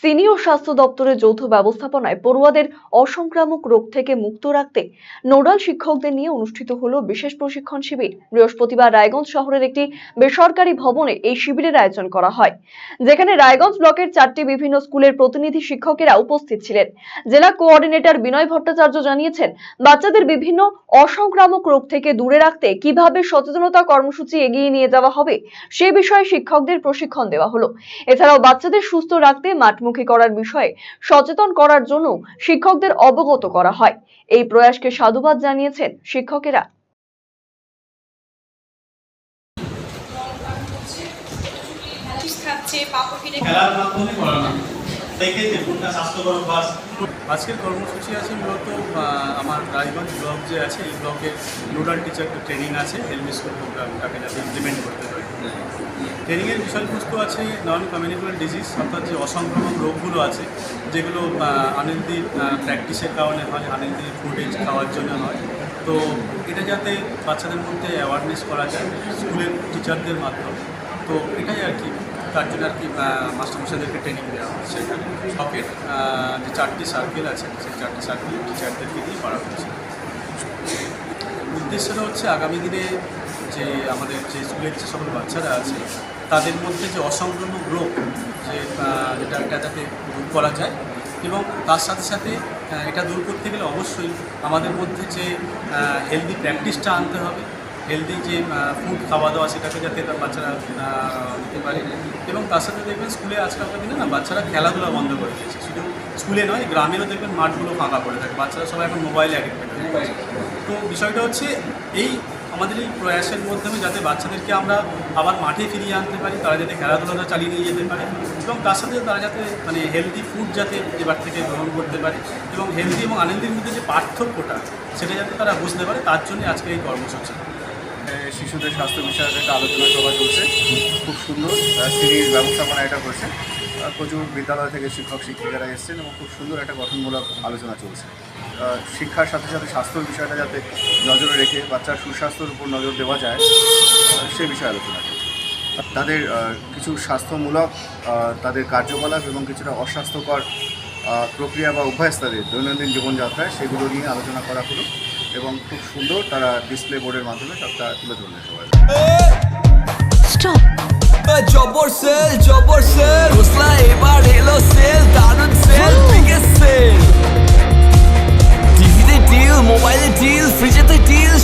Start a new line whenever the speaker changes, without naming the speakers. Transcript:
Senior স্বাস্থ্য দপ্তরের যৌথ ব্যবস্থাপনায় পড়ুয়াদের অসংক্রামক রোগ থেকে মুক্ত রাখতে নোডাল শিক্ষকদের নিয়ে অনুষ্ঠিত হলো বিশেষ প্রশিক্ষণ শিবির। বৃহস্পতিবার রায়গঞ্জ শহরের একটি বেসরকারি ভবনে এই শিবিরের আয়োজন করা হয়, যেখানে রায়গঞ্জ ব্লকের চারটি বিভিন্ন স্কুলের প্রতিনিধি শিক্ষকেরা উপস্থিত ছিলেন। জেলা কোঅর্ডিনেটর বিনয় ভট্টাচার্য জানিয়েছেন, বাচ্চাদের বিভিন্ন অসংক্রামক রোগ থেকে দূরে রাখতে কীভাবে সচেতনতা কর্মসূচি এগিয়ে নিয়ে যাওয়া হবে সে বিষয়ে শিক্ষকদের প্রশিক্ষণ দেওয়া হলো। এছাড়াও বাচ্চাদের সুস্থ রাখতে মাঠমুখী করার বিষয়ে সচেতন করার জন্য শিক্ষকদের অবগত করা হয়। এই প্রয়াসকে সাধুবাদ জানিয়েছেন শিক্ষকেরা।
আজকের কর্মসূচি আছে মূলত আমার রায়গঞ্জ ব্লক যে আছে এই ব্লকের নোডাল টিচার ট্রেনিং আছে এলমি স্কুল প্রোগ্রামটাকে যাতে ইমপ্লিমেন্ট করতে পারে। ট্রেনিংয়ের বিষয়বস্তু আছে নন কমিউনিকেবল ডিজিজ অর্থাৎ যে অসংক্রামক রোগগুলো আছে, যেগুলো আনন্দি প্র্যাকটিসের কারণে হয় আনন্দি ফুটেজ খাওয়ার জন্য হয়। তো এটা যাতে বাচ্চাদের মধ্যে অ্যাওয়ারনেস করা যায়, স্কুলের টিচারদের মাধ্যমে। তো এটাই আর কি, তার জন্য আর কি মাস্টারমশাইদেরকে ট্রেনিং দেওয়া হচ্ছে। শখের যে চারটি সার্কেল আছে, সেই চারটি সার্কেল টিচারদেরকে দিয়ে করা হচ্ছে। উদ্দেশ্যটা হচ্ছে আগামী দিনে যে আমাদের যে স্কুলের যে সকল বাচ্চারা আছে তাদের মধ্যে যে অসংক্রামক রোগ যে যেটা এটা যাতে দূর করা যায় এবং তার সাথে সাথে এটা দূর করতে গেলে অবশ্যই আমাদের মধ্যে যে হেলদি প্র্যাকটিসটা আনতে হবে হেলদি যে ফুড খাওয়া দাওয়া সেটাকে যাতে তার বাচ্চারা নিতে পারে এবং তার সাথে দেখবেন স্কুলে আজকালকার দিনে না বাচ্চারা খেলাধুলা বন্ধ করে দিয়েছে। শুধু স্কুলে নয় গ্রামেরও দেখবেন মাঠগুলো ফাঁকা পড়ে থাকে বাচ্চারা সবাই এখন মোবাইলে অ্যাডিক্টেড তো বিষয়টা হচ্ছে এই আমাদের এই প্রয়াসের মাধ্যমে যাতে বাচ্চাদেরকে আমরা আবার মাঠে ফিরিয়ে আনতে পারি, তারা যাতে খেলাধুলাটা চালিয়ে নিয়ে যেতে পারে এবং তার সাথে তারা যাতে মানে হেলদি ফুড যাতে এবার থেকে গ্রহণ করতে পারে এবং হেলদি এবং আনন্দের মধ্যে যে পার্থক্যটা, সেটা যাতে তারা বুঝতে পারে, তার জন্য আজকে এই কর্মসূচি।
শিশুদের স্বাস্থ্য বিষয়ক একটা আলোচনা সভা চলছে। খুব সুন্দর সিরিজ ব্যবস্থাপনা এটা করছে প্রচুর বিদ্যালয় থেকে শিক্ষক, শিক্ষিকারা এসেছেন এবং খুব সুন্দর একটা গঠনমূলক আলোচনা চলছে। শিক্ষার সাথে সাথে স্বাস্থ্যর বিষয়টা যাতে নজরে রেখে বাচ্চার সুস্বাস্থ্যের উপর নজর দেওয়া যায় সে বিষয়ে আলোচনা চলছে তাদের কিছু স্বাস্থ্যমূলক তাদের কার্যকলাপ এবং কিছুটা অস্বাস্থ্যকর প্রক্রিয়া বা অভ্যাস তাদের দৈনন্দিন জীবনযাত্রায় সেগুলো নিয়ে আলোচনা করা হলো এবং খুব সুন্দর তারা ডিসপ্লে বোর্ডের মাধ্যমে সবটা তুলে ধরলেন সবাই।
জবর সেল জবর সেল হোসলা এবার এলো সেল